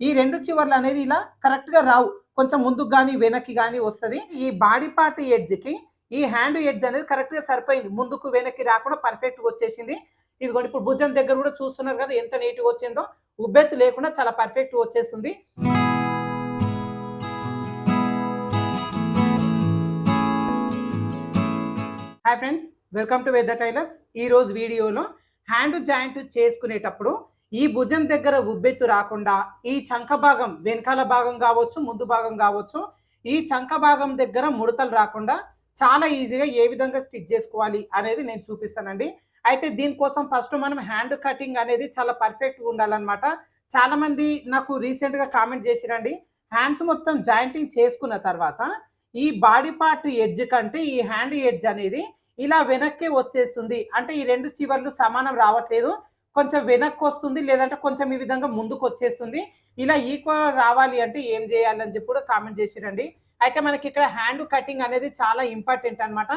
ఈ రెండు చివర్లు అనేది ఇలా కరెక్ట్గా రావు. కొంచెం ముందుకు కానీ వెనక్కి కానీ వస్తుంది. ఈ బాడీ పార్ట్ ఎడ్జ్కి ఈ హ్యాండ్ ఎడ్జ్ అనేది కరెక్ట్గా సరిపోయింది. ముందుకు వెనక్కి రాకుండా పర్ఫెక్ట్గా వచ్చేసింది. ఇదిగోండి ఇప్పుడు భుజం దగ్గర కూడా చూస్తున్నారు కదా ఎంత నీట్గా వచ్చిందో. ఉబ్బెత్తు లేకుండా చాలా పర్ఫెక్ట్గా వచ్చేస్తుంది. Hi friends welcome to weather tailors ఈ రోజు వీడియోలో హ్యాండ్ జాయింట్ చేసుకునేటప్పుడు ఈ భుజం దగ్గర ఉబ్బెత్తు రాకుండా ఈ చంక భాగం వెనకాల భాగం కావచ్చు ముందు భాగం కావచ్చు ఈ చంక భాగం దగ్గర ముడతలు రాకుండా చాలా ఈజీగా ఏ విధంగా స్టిచ్ చేసుకోవాలి అనేది నేను చూపిస్తానండి. అయితే దీనికోసం ఫస్ట్ మనం హ్యాండ్ కటింగ్ అనేది చాలా పర్ఫెక్ట్గా ఉండాలన్నమాట. చాలామంది నాకు రీసెంట్గా కామెంట్ చేసిరండి హ్యాండ్స్ మొత్తం జాయింటింగ్ చేసుకున్న తర్వాత ఈ బాడీ పార్ట్ ఎడ్జ్ కంటే ఈ హ్యాండ్ ఎడ్జ్ అనేది ఇలా వెనక్కి వచ్చేస్తుంది. అంటే ఈ రెండు చివర్లు సమానం రావట్లేదు. కొంచెం వెనక్కి వస్తుంది లేదంటే కొంచెం ఈ విధంగా ముందుకు వచ్చేస్తుంది. ఇలా ఈక్వల్ రావాలి అంటే ఏం చేయాలని చెప్పి కూడా కామెంట్ చేసిరండి. అయితే మనకి ఇక్కడ హ్యాండ్ కటింగ్ అనేది చాలా ఇంపార్టెంట్ అన్నమాట.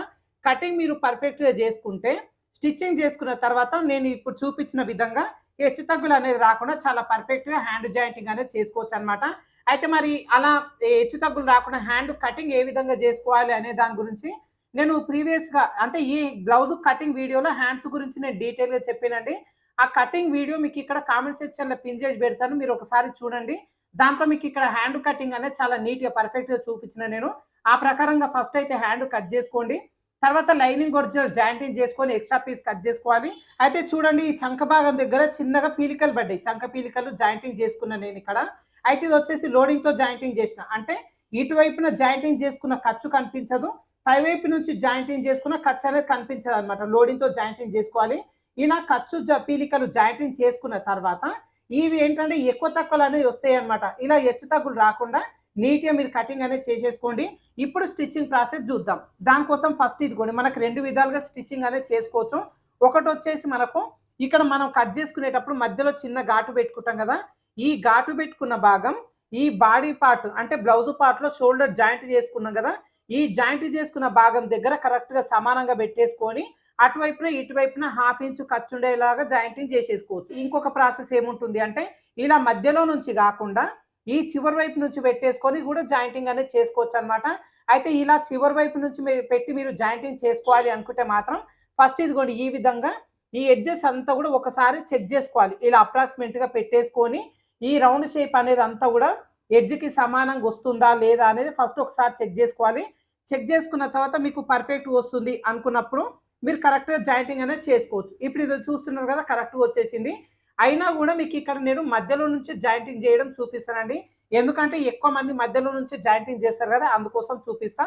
కటింగ్ మీరు పర్ఫెక్ట్గా చేసుకుంటే స్టిచ్చింగ్ చేసుకున్న తర్వాత నేను ఇప్పుడు చూపించిన విధంగా హెచ్చు తగ్గులు అనేది రాకుండా చాలా పర్ఫెక్ట్గా హ్యాండ్ జాయింటింగ్ అనేది చేసుకోవచ్చు అన్నమాట. అయితే మరి అలా హెచ్చు తగ్గులు రాకుండా హ్యాండ్ కటింగ్ ఏ విధంగా చేసుకోవాలి అనే దాని గురించి నేను ప్రీవియస్గా అంటే ఈ బ్లౌజ్ కటింగ్ వీడియోలో హ్యాండ్స్ గురించి నేను డీటెయిల్గా చెప్పానండి. ఆ కటింగ్ వీడియో మీకు ఇక్కడ కామెంట్ సెక్షన్లో పిన్ చేసి పెడతాను. మీరు ఒకసారి చూడండి. దాంట్లో మీకు ఇక్కడ హ్యాండ్ కటింగ్ అనేది చాలా నీట్గా పర్ఫెక్ట్గా చూపించిన నేను. ఆ ప్రకారంగా ఫస్ట్ అయితే హ్యాండ్ కట్ చేసుకోండి. తర్వాత లైనింగ్ ఒరిజినల్ జాయింటింగ్ చేసుకొని ఎక్స్ట్రా పీస్ కట్ చేసుకోవాలి. అయితే చూడండి ఈ చంక భాగం దగ్గర చిన్నగా పీలికలు పడ్డాయి. చంక పీలికలు జాయింటింగ్ చేసుకున్నాను నేను ఇక్కడ. అయితే ఇది వచ్చేసి లోడింగ్తో జాయింటింగ్ చేసిన. అంటే ఇటువైపున జాయింటింగ్ చేసుకున్న ఖర్చు కనిపించదు. పైవైపు నుంచి జాయింటింగ్ చేసుకున్న ఖర్చు అనేది కనిపించదు అనమాట లోడింగ్తో జాయింటింగ్ చేసుకోవాలి. ఇలా ఖర్చు జ- పీలికలు జాయింటింగ్ చేసుకున్న తర్వాత ఇవి ఏంటంటే ఎక్కువ తక్కువలు అనేవి వస్తాయి అనమాట ఇలా హెచ్చు తగ్గులు రాకుండా నీట్గా మీరు కటింగ్ అనేది చేసేసుకోండి. ఇప్పుడు స్టిచ్చింగ్ ప్రాసెస్ చూద్దాం. దానికోసం ఫస్ట్ ఇదిగోండి మనకు రెండు విధాలుగా స్టిచ్చింగ్ అనేది చేసుకోవచ్చు. ఒకటి వచ్చేసి మనకు ఇక్కడ మనం కట్ చేసుకునేటప్పుడు మధ్యలో చిన్న ఘాటు పెట్టుకుంటాం కదా. ఈ ఘాటు పెట్టుకున్న భాగం ఈ బాడీ పార్ట్ అంటే బ్లౌజ్ పార్ట్లో షోల్డర్ జాయింట్ చేసుకున్నాం కదా. ఈ జాయింట్ చేసుకున్న భాగం దగ్గర కరెక్ట్గా సమానంగా పెట్టేసుకొని అటువైపున ఇటువైపున హాఫ్ ఇంచు ఖర్చు ఉండేలాగా జాయింటింగ్ చేసేసుకోవచ్చు. ఇంకొక ప్రాసెస్ ఏముంటుంది అంటే ఇలా మధ్యలో నుంచి కాకుండా ఈ చివరి వైపు నుంచి పెట్టేసుకొని కూడా జాయింటింగ్ అనేది చేసుకోవచ్చు అన్నమాట. అయితే ఇలా చివరి వైపు నుంచి మీరు పెట్టి మీరు జాయింటింగ్ చేసుకోవాలి అనుకుంటే మాత్రం ఫస్ట్ ఇదిగోండి ఈ విధంగా ఈ ఎడ్జెస్ అంతా కూడా ఒకసారి చెక్ చేసుకోవాలి. ఇలా అప్రాక్సిమేట్గా పెట్టేసుకొని ఈ రౌండ్ షేప్ అనేది అంతా కూడా ఎడ్జ్కి కి సమానంగా వస్తుందా లేదా అనేది ఫస్ట్ ఒకసారి చెక్ చేసుకోవాలి. చెక్ చేసుకున్న తర్వాత మీకు పర్ఫెక్ట్ వస్తుంది అనుకున్నప్పుడు మీరు కరెక్ట్గా జాయింటింగ్ అనేది చేసుకోవచ్చు. ఇప్పుడు ఇది చూస్తున్నారు కదా కరెక్ట్గా వచ్చేసింది. అయినా కూడా మీకు ఇక్కడ నేను మధ్యలో నుంచి జాయింటింగ్ చేయడం చూపిస్తానండి. ఎందుకంటే ఎక్కువ మంది మధ్యలో నుంచి జాయింటింగ్ చేస్తారు కదా అందుకోసం చూపిస్తా.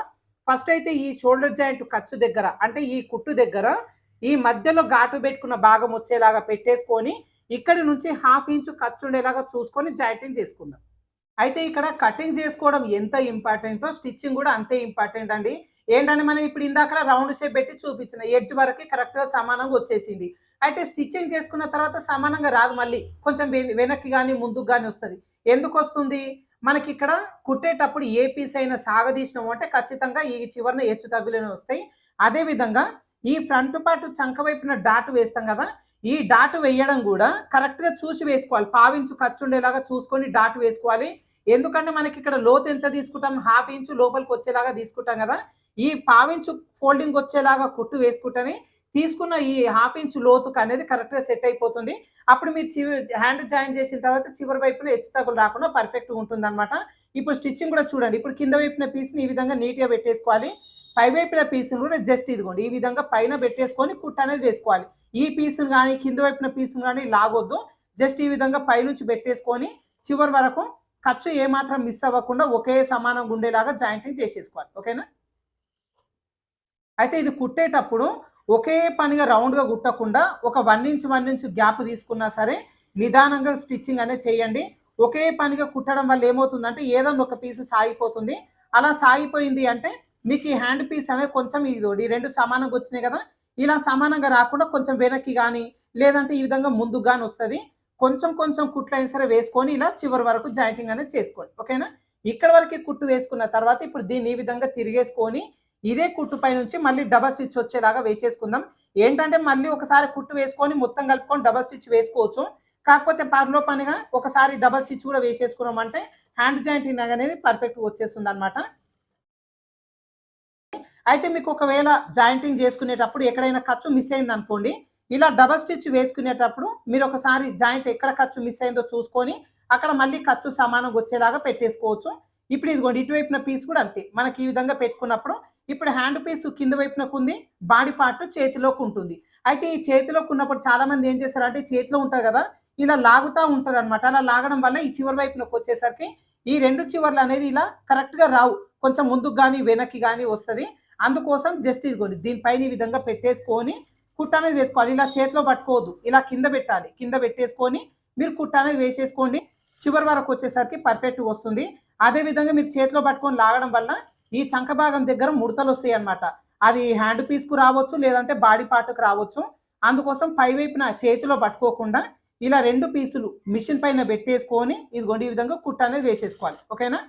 ఫస్ట్ అయితే ఈ షోల్డర్ జాయింట్ ఖర్చు దగ్గర అంటే ఈ కుట్టు దగ్గర ఈ మధ్యలో ఘాటు పెట్టుకున్న భాగం వచ్చేలాగా పెట్టేసుకొని ఇక్కడి నుంచి హాఫ్ ఇంచు ఖర్చు ఉండేలాగా చూసుకొని జాయింటింగ్ చేసుకుందాం. అయితే ఇక్కడ కటింగ్ చేసుకోవడం ఎంత ఇంపార్టెంటో స్టిచ్చింగ్ కూడా అంతే ఇంపార్టెంట్ అండి. ఏంటంటే మనం ఇప్పుడు ఇందాక రౌండ్ షేప్ పెట్టి చూపించిన ఎడ్జ్ వరకు కరెక్ట్గా సమానంగా వచ్చేసింది. అయితే స్టిచ్చింగ్ చేసుకున్న తర్వాత సమానంగా రాదు మళ్ళీ. కొంచెం వెనక్కి కానీ ముందుకు కానీ వస్తుంది. ఎందుకు వస్తుంది? మనకి ఇక్కడ కుట్టేటప్పుడు ఏ పీస్ అయినా సాగదీసినాము అంటే ఖచ్చితంగా ఈ చివరిన హెచ్చు తగ్గులేని వస్తాయి. అదేవిధంగా ఈ ఫ్రంట్ పాటు చంక వైపున డాట్ వేస్తాం కదా ఈ డాట్ వేయడం కూడా కరెక్ట్గా చూసి వేసుకోవాలి. పావించు ఖర్చు ఉండేలాగా చూసుకొని డాట్ వేసుకోవాలి. ఎందుకంటే మనకి ఇక్కడ లోతు ఎంత తీసుకుంటాం? హాఫ్ ఇంచు లోపలికి వచ్చేలాగా తీసుకుంటాం కదా. ఈ పావించు ఫోల్డింగ్ వచ్చేలాగా కుట్టు వేసుకుంటేనే తీసుకున్న ఈ హాఫ్ ఇంచ్ లోతుకు అనేది కరెక్ట్గా సెట్ అయిపోతుంది. అప్పుడు మీరు చివరి హ్యాండ్ జాయిన్ చేసిన తర్వాత చివరి వైపున హెచ్చు తగులు రాకుండా పర్ఫెక్ట్ ఉంటుంది అనమాట ఇప్పుడు స్టిచ్చింగ్ కూడా చూడండి. ఇప్పుడు కింద వైపున పీస్ని ఈ విధంగా నీట్గా పెట్టేసుకోవాలి. పై వైపున పీస్ని కూడా జస్ట్ ఇదిగోండి. ఈ విధంగా పైన పెట్టేసుకొని కుట్టు అనేది వేసుకోవాలి. ఈ పీస్ని కానీ కింద వైపున పీస్ని కానీ లాగొద్దు. జస్ట్ ఈ విధంగా పైనుంచి పెట్టేసుకొని చివరి వరకు ఖర్చు ఏమాత్రం మిస్ అవ్వకుండా ఒకే సమానంగా ఉండేలాగా జాయింటింగ్ చేసేసుకోవాలి. ఓకేనా? అయితే ఇది కుట్టేటప్పుడు ఒకే పనిగా రౌండ్గా కుట్టకుండా ఒక one inch one inch gap తీసుకున్నా సరే నిదానంగా స్టిచ్చింగ్ అనేది చేయండి. ఒకే పనిగా కుట్టడం వల్ల ఏమవుతుందంటే ఏదన్నా ఒక పీసు సాగిపోతుంది. అలా సాగిపోయింది అంటే మీకు ఈ హ్యాండ్ పీస్ అనేది కొంచెం ఇది రెండు సమానంగా వచ్చినాయి కదా ఇలా సమానంగా రాకుండా కొంచెం వెనక్కి కానీ లేదంటే ఈ విధంగా ముందుకు కానీ వస్తుంది. కొంచెం కొంచెం కుట్లు అయినా సరే వేసుకొని ఇలా చివరి వరకు జాయింటింగ్ అనేది చేసుకోండి. ఓకేనా? ఇక్కడ వరకు కుట్టు వేసుకున్న తర్వాత ఇప్పుడు దీన్ని ఈ విధంగా తిరిగేసుకొని ఇదే కుట్టు పై నుంచి మళ్ళీ డబల్ స్టిచ్ వచ్చేలాగా వేసేసుకుందాం. ఏంటంటే మళ్ళీ ఒకసారి కుట్టు వేసుకొని మొత్తం కలుపుకొని డబల్ స్టిచ్ వేసుకోవచ్చు. కాకపోతే పనిలో పనిగా ఒకసారి డబల్ స్టిచ్ కూడా వేసేసుకున్నాం అంటే హ్యాండ్ జాయింటింగ్ అనేది పర్ఫెక్ట్గా వచ్చేస్తుంది అనమాట అయితే మీకు ఒకవేళ జాయింటింగ్ చేసుకునేటప్పుడు ఎక్కడైనా ఖర్చు మిస్ అయింది అనుకోండి ఇలా డబల్ స్టిచ్ వేసుకునేటప్పుడు మీరు ఒకసారి జాయింట్ ఎక్కడ ఖర్చు మిస్ అయిందో చూసుకొని అక్కడ మళ్ళీ ఖర్చు సమానంగా వచ్చేలాగా పెట్టేసుకోవచ్చు. ఇప్పుడు ఇదిగోండి ఇటువైపున పీస్ కూడా అంతే. మనకి ఈ విధంగా పెట్టుకున్నప్పుడు ఇప్పుడు హ్యాండ్ పీస్ కింద వైపునకు ఉంది బాడీ పార్ట్ చేతిలోకి ఉంటుంది. అయితే ఈ చేతిలోకి ఉన్నప్పుడు చాలా మంది ఏం చేస్తారంటే చేతిలో ఉంటుంది కదా ఇలా లాగుతూ ఉంటారు అనమాట అలా లాగడం వల్ల ఈ చివరి వైపునకు వచ్చేసరికి ఈ రెండు చివర్లు అనేది ఇలా కరెక్ట్గా రావు. కొంచెం ముందుకు కానీ వెనక్కి కానీ వస్తుంది. అందుకోసం జస్ట్ ఇదిగోండి దీనిపైన ఈ విధంగా పెట్టేసుకొని కుట్ట అనేది వేసుకోవాలి. ఇలా చేతిలో పట్టుకోవద్దు. ఇలా కింద పెట్టాలి. కింద పెట్టేసుకొని మీరు కుట్ట అనేది వేసేసుకోండి. చివరి వరకు వచ్చేసరికి పర్ఫెక్ట్గా వస్తుంది. అదే విధంగా మీరు చేతిలో పట్టుకొని లాగడం వల్ల ఈ చంక భాగం దగ్గర ముడతలు వస్తాయి అన్నమాట అది హ్యాండ్ పీస్కు రావచ్చు లేదంటే బాడీ పార్ట్కు రావచ్చు. అందుకోసం పై వైపున చేతిలో పట్టుకోకుండా ఇలా రెండు పీసులు మిషన్ పైన పెట్టేసుకొని ఇదిగోండి ఈ విధంగా కుట్ట అనేది వేసేసుకోవాలి. ఓకేనా?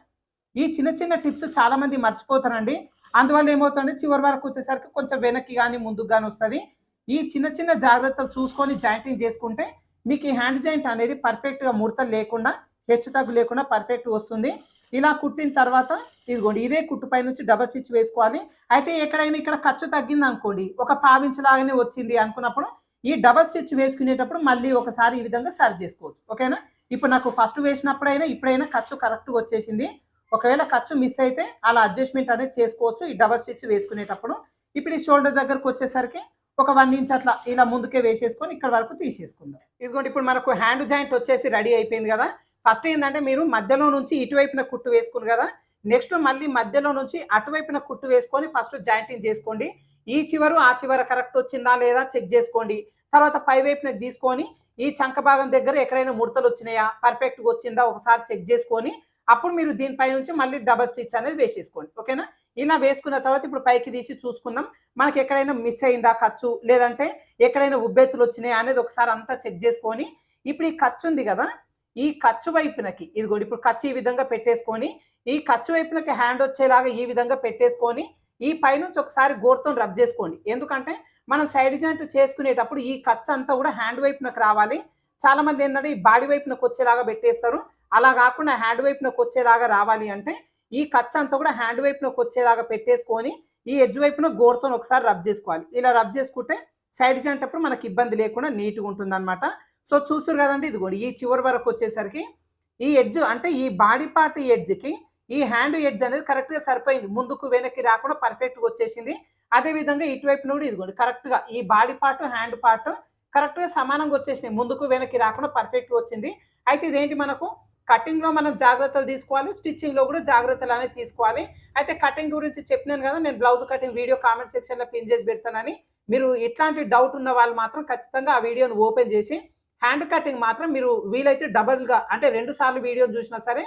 ఈ చిన్న చిన్న టిప్స్ చాలామంది మర్చిపోతారండి. అందువల్ల ఏమవుతుందంటే చివరి వరకు వచ్చేసరికి కొంచెం వెనక్కి కానీ ముందుకు కానీ వస్తుంది. ఈ చిన్న చిన్న జాగ్రత్తలు చూసుకొని జాయింటింగ్ చేసుకుంటే మీకు ఈ హ్యాండ్ జాయింట్ అనేది పర్ఫెక్ట్గా ముడతలు లేకుండా హెచ్చు తగ్గు లేకుండా పర్ఫెక్ట్ వస్తుంది. ఇలా కుట్టిన తర్వాత ఇదిగోండి ఇదే కుట్టు పై నుంచి డబల్ స్టిచ్ వేసుకోవాలి. అయితే ఎక్కడైనా ఇక్కడ ఖర్చు తగ్గింది అనుకోండి ఒక పావించలాగానే వచ్చింది అనుకున్నప్పుడు ఈ డబల్ స్టిచ్ వేసుకునేటప్పుడు మళ్ళీ ఒకసారి ఈ విధంగా సరి చేసుకోవచ్చు. ఓకేనా? ఇప్పుడు నాకు ఫస్ట్ వేసినప్పుడైనా ఇప్పుడైనా ఖర్చు కరెక్ట్గా వచ్చేసింది. ఒకవేళ ఖర్చు మిస్ అయితే అలా అడ్జస్ట్మెంట్ అనేది చేసుకోవచ్చు ఈ డబల్ స్టిచ్ వేసుకునేటప్పుడు. ఇప్పుడు ఈ షోల్డర్ దగ్గరకు వచ్చేసరికి ఒక వన్ ఇంచ్ అట్లా ఇలా ముందుకే వేసేసుకొని ఇక్కడ వరకు తీసేసుకుందాం. ఇదిగోండి ఇప్పుడు మనకు హ్యాండ్ జాయింట్ వచ్చేసి రెడీ అయిపోయింది కదా? ఫస్ట్ ఏంటంటే మీరు మధ్యలో నుంచి ఇటువైపున కుట్టు వేసుకుని కదా నెక్స్ట్ మళ్ళీ మధ్యలో నుంచి అటువైపున కుట్టు వేసుకొని ఫస్ట్ జాయింటింగ్ చేసుకోండి. ఈ చివరు ఆ చివర కరెక్ట్ వచ్చిందా లేదా చెక్ చేసుకోండి. తర్వాత పై వైపున తీసుకొని ఈ చంక భాగం దగ్గర ఎక్కడైనా ముడతలు వచ్చినాయా పర్ఫెక్ట్గా వచ్చిందా ఒకసారి చెక్ చేసుకొని అప్పుడు మీరు దీనిపై నుంచి మళ్ళీ డబల్ స్టిచ్ అనేది వేసేసుకోండి. ఓకేనా ఇలా వేసుకున్న తర్వాత ఇప్పుడు పైకి తీసి చూసుకుందాం. మనకి ఎక్కడైనా మిస్ అయిందా ఖర్చు? లేదంటే ఎక్కడైనా ఉబ్బెత్తులు వచ్చినాయా అనేది ఒకసారి అంతా చెక్ చేసుకొని ఇప్పుడు ఈ ఖర్చు ఉంది కదా ఈ ఖర్చు వైపునకి ఇదిగోండి ఇప్పుడు ఖర్చు ఈ విధంగా పెట్టేసుకొని ఈ ఖర్చు వైపునకి హ్యాండ్ వచ్చేలాగా ఈ విధంగా పెట్టేసుకొని ఈ పైనుంచి ఒకసారి గోరుతో రబ్ చేసుకోండి. ఎందుకంటే మనం సైడ్ జాయింట్ చేసుకునేటప్పుడు ఈ ఖర్చు అంతా కూడా హ్యాండ్ వైపునకు రావాలి. చాలా మంది ఏంటంటే ఈ బాడీ వైపునకు వచ్చేలాగా పెట్టేస్తారు. అలా కాకుండా హ్యాండ్ వైపునకు వచ్చేలాగా రావాలి అంటే ఈ ఖర్చు అంతా కూడా హ్యాండ్ వైపునకు వచ్చేలాగా పెట్టేసుకొని ఈ ఎడ్జ్ వైపున గోరుతో ఒకసారి రబ్ చేసుకోవాలి. ఇలా రబ్ చేసుకుంటే సైడ్ జాయింట్ అప్పుడు మనకి ఇబ్బంది లేకుండా నీట్గా ఉంటుంది అనమాట సో చూసారు కదండి ఇదిగోండి ఈ చివరి వరకు వచ్చేసరికి ఈ ఎడ్జ్ అంటే ఈ బాడీ పార్ట్ ఎడ్జ్కి ఈ హ్యాండ్ ఎడ్జ్ అనేది కరెక్ట్గా సరిపోయింది. ముందుకు వెనక్కి రాకుండా పర్ఫెక్ట్గా వచ్చేసింది. అదే విధంగా ఇటువైపు కూడా ఇదిగోండి కరెక్ట్గా ఈ బాడీ పార్ట్ హ్యాండ్ పార్ట్ కరెక్ట్గా సమానంగా వచ్చేసినాయి. ముందుకు వెనక్కి రాకుండా పర్ఫెక్ట్గా వచ్చింది. అయితే ఇదేంటి మనకు? కటింగ్లో మనం జాగ్రత్తలు తీసుకోవాలి స్టిచ్చింగ్లో కూడా జాగ్రత్తలు అనేది తీసుకోవాలి. అయితే కటింగ్ గురించి చెప్పినాను కదా నేను బ్లౌజ్ కటింగ్ వీడియో కామెంట్ సెక్షన్లో పిన్ చేసి పెడతానని. మీరు ఇట్లాంటి డౌట్ ఉన్న వాళ్ళు మాత్రం ఖచ్చితంగా ఆ వీడియోని ఓపెన్ చేసి హ్యాండ్ కటింగ్ మాత్రం మీరు వీలైతే డబల్గా అంటే రెండు సార్లు వీడియో చూసినా సరే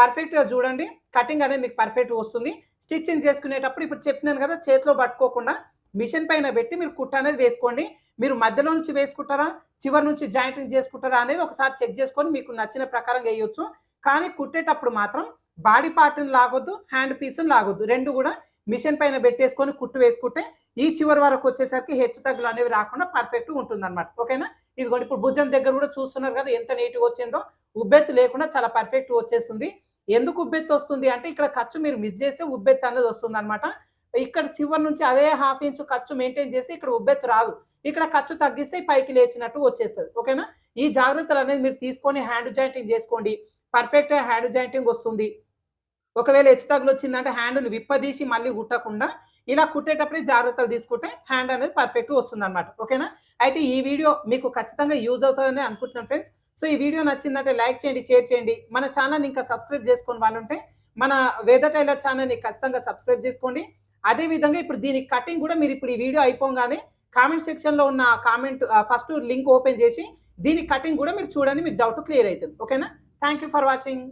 పర్ఫెక్ట్గా చూడండి. కటింగ్ అనేది మీకు పర్ఫెక్ట్ వస్తుంది. స్టిచ్చింగ్ చేసుకునేటప్పుడు ఇప్పుడు చెప్పినాను కదా చేతిలో పట్టుకోకుండా మిషన్ పైన పెట్టి మీరు కుట్ట అనేది వేసుకోండి. మీరు మధ్యలో నుంచి వేసుకుంటారా చివరి నుంచి జాయింటింగ్ చేసుకుంటారా అనేది ఒకసారి చెక్ చేసుకొని మీకు నచ్చిన ప్రకారం వేయొచ్చు. కానీ కుట్టేటప్పుడు మాత్రం బాడీ పార్ట్ని లాగొద్దు హ్యాండ్ పీస్ని లాగొద్దు. రెండు కూడా మిషన్ పైన పెట్టేసుకొని కుట్టు వేసుకుంటే ఈ చివరి వరకు వచ్చేసరికి హెచ్చు తగ్గులు అనేవి రాకుండా పర్ఫెక్ట్ ఉంటుంది అనమాట ఓకేనా? ఇదిగోండి ఇప్పుడు భుజం దగ్గర కూడా చూస్తున్నారు కదా ఎంత నీట్గా వచ్చిందో. ఉబ్బెత్తు లేకుండా చాలా పర్ఫెక్ట్ వచ్చేస్తుంది. ఎందుకు ఉబ్బెత్తు వస్తుంది అంటే ఇక్కడ ఖర్చు మీరు మిస్ చేస్తే ఉబ్బెత్తు అనేది వస్తుంది అనమాట ఇక్కడ చివరి నుంచి అదే హాఫ్ ఇంచ్ ఖర్చు మెయింటైన్ చేస్తే ఇక్కడ ఉబ్బెత్తు రాదు. ఇక్కడ ఖర్చు తగ్గిస్తే పైకి లేచినట్టు వచ్చేస్తుంది. ఓకేనా? ఈ జాగ్రత్తలు అనేది మీరు తీసుకొని హ్యాండ్ జాయింటింగ్ చేసుకోండి. పర్ఫెక్ట్గా హ్యాండ్ జాయింటింగ్ వస్తుంది. ఒకవేళ హెచ్చు తగ్గులు వచ్చిందంటే హ్యాండ్ను విప్పదీసి మళ్ళీ కుట్టకుండా ఇలా కుట్టేటప్పుడే జాగ్రత్తలు తీసుకుంటే హ్యాండ్ అనేది పర్ఫెక్ట్ వస్తుంది అనమాట ఓకేనా? అయితే ఈ వీడియో మీకు ఖచ్చితంగా యూజ్ అవుతుందని అనుకుంటున్నాను ఫ్రెండ్స్ సో ఈ వీడియో నచ్చిందంటే లైక్ చేయండి షేర్ చేయండి. మన ఛానల్ ఇంకా సబ్స్క్రైబ్ చేసుకుని వాళ్ళు ఉంటే మన వేద టైలర్ ఛానల్ని ఖచ్చితంగా సబ్స్క్రైబ్ చేసుకోండి. అదే విధంగా ఇప్పుడు దీని కటింగ్ కూడా మీరు ఇప్పుడు ఈ వీడియో అయిపోగానే కామెంట్ సెక్షన్లో ఉన్న కామెంట్ ఫస్ట్ లింక్ ఓపెన్ చేసి దీని కటింగ్ కూడా మీరు చూడండి మీకు డౌట్ క్లియర్ అవుతుంది. ఓకేనా? Thank you for watching